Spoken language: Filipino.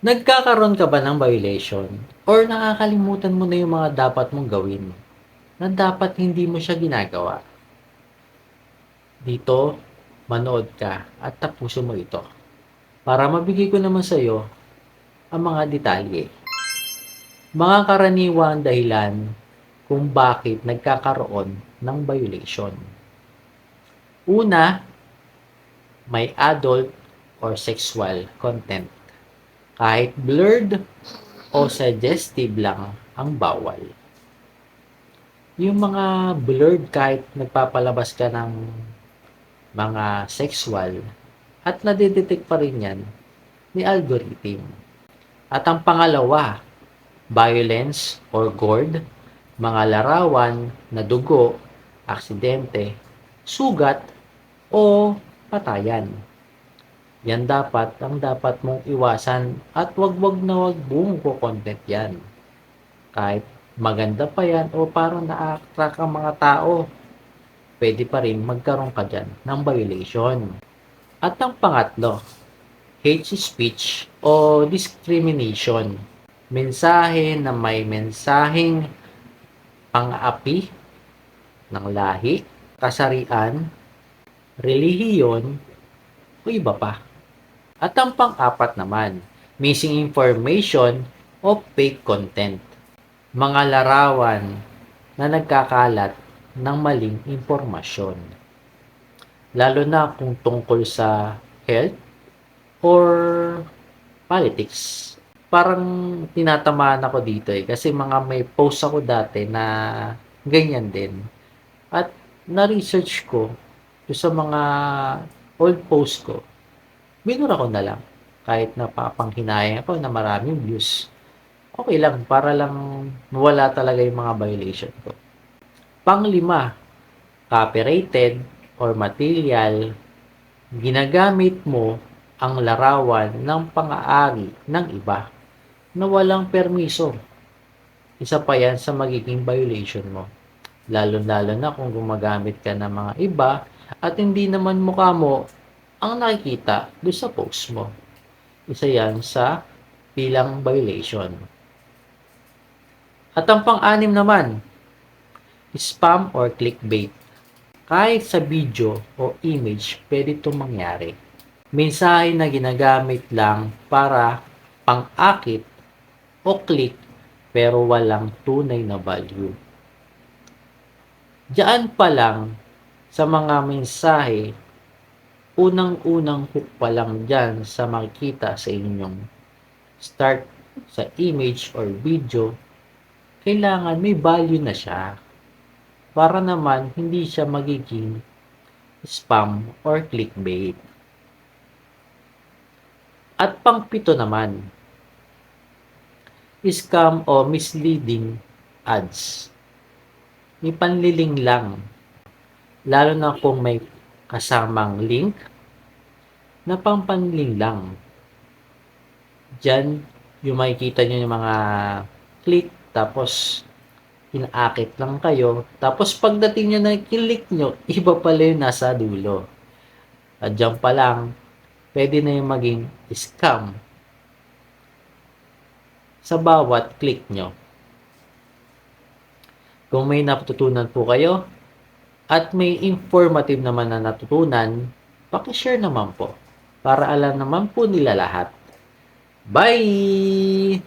Nagkakaroon ka ba ng violation? Or nakakalimutan mo na yung mga dapat mong gawin na dapat hindi mo siya ginagawa? Dito, manood ka at tapusin mo ito para mabigay ko naman sa iyo ang mga detalye. Mga karaniwang dahilan kung bakit nagkakaroon ng violation. Una, may adult or sexual content kahit blurred o suggestive lang ang bawal. Yung mga blurred kahit nagpapalabas ka ng mga sexual at nadidetect pa rin yan ni algorithm. At ang pangalawa, violence or gored, mga larawan na dugo, aksidente, sugat o patayan. Yan dapat ang dapat mong iwasan at wag-wag na wag buong ko content yan. Kahit maganda pa yan o parang na-attract ang mga tao, pwede pa rin magkaroon ka dyan ng violation. At ang pangatlo, hate speech o discrimination. Mensahe na may mensaheng pang-api ng lahi, kasarian, relihiyon, o iba pa. At ang pang-apat naman, missing information o fake content. Mga larawan na nagkakalat ng maling impormasyon. Lalo na kung tungkol sa health or politics. Parang tinatamaan ako dito eh. Kasi mga may post ako dati na ganyan din. At na-research ko sa mga old post ko, minura ko na lang. Kahit napapanghinayang ako na maraming views. Okay lang, para lang mawala talaga yung mga violation ko. Panglima, copyrighted or material, ginagamit mo ang larawan ng pang-aari ng iba na walang permiso. Isa pa yan sa magiging violation mo. Lalo-lalo na kung gumagamit ka ng mga iba at hindi naman mukha mo ang nakikita doon sa post mo. Isa yan sa bilang violation. At ang pang-anim naman, spam or clickbait. Kahit sa video o image, pwede itong mangyari. Mensahe na ginagamit lang para pang-akit o click pero walang tunay na value. Diyan pa lang sa mga mensahe, unang-unang hook pa lang dyan sa makikita sa inyong start sa image or video, kailangan may value na siya para naman hindi siya magiging spam or clickbait. At pangpito naman, scam o misleading ads. May panliling lang, lalo na kung may kasamang link na pampanling lang. Diyan, yung makikita nyo yung mga click, tapos inaakit lang kayo. Tapos pagdating nyo na click nyo, iba pala yung nasa dulo. At dyan pa lang, pwede na yung maging scam sa bawat click nyo. Kung may natutunan po kayo at may informative naman na natutunan, pakishare naman po para alam naman po nila lahat. Bye!